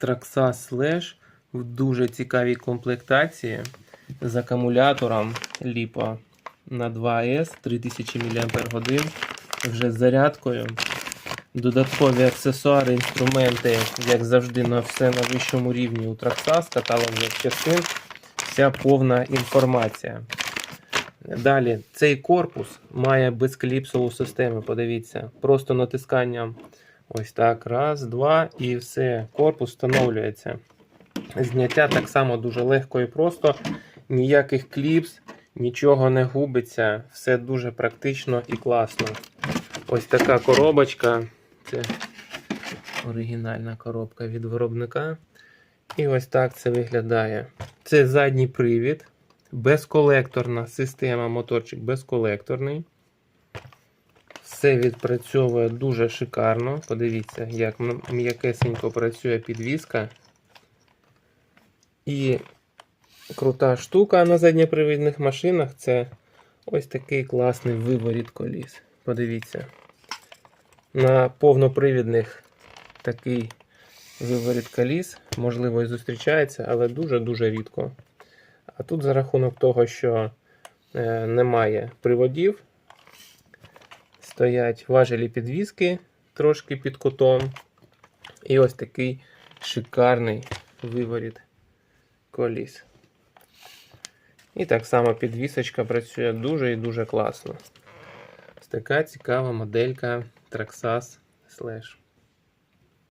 Traxxas Slash в дуже цікавій комплектації з акумулятором LiPo на 2S 3000 мАч вже з зарядкою. Додаткові аксесуари, інструменти, як завжди, на все на вищому рівні у Traxxas, каталог запчастин, вся повна інформація. Далі, цей корпус має безкліпсову систему. Подивіться, просто натисканням ось так, раз, два, і все, корпус встановлюється. Зняття так само дуже легко і просто, ніяких кліпс, нічого не губиться, все дуже практично і класно. Ось така коробочка. Це оригінальна коробка від виробника. І ось так це виглядає. Це задній привід, безколекторна система, моторчик безколекторний. Все відпрацьовує дуже шикарно. Подивіться, як м'якесенько працює підвіска. І крута штука на задньопривідних машинах це ось такий класний виворіт коліс. Подивіться. На повнопривідних такий виворіт коліс, можливо, і зустрічається, але дуже-дуже рідко. А тут за рахунок того, що е, немає приводів, стоять важелі підвіски трошки під кутом. І ось такий шикарний виворіт коліс. І так само підвісочка працює дуже і дуже класно. Ось така цікава моделька Traxxas Slash.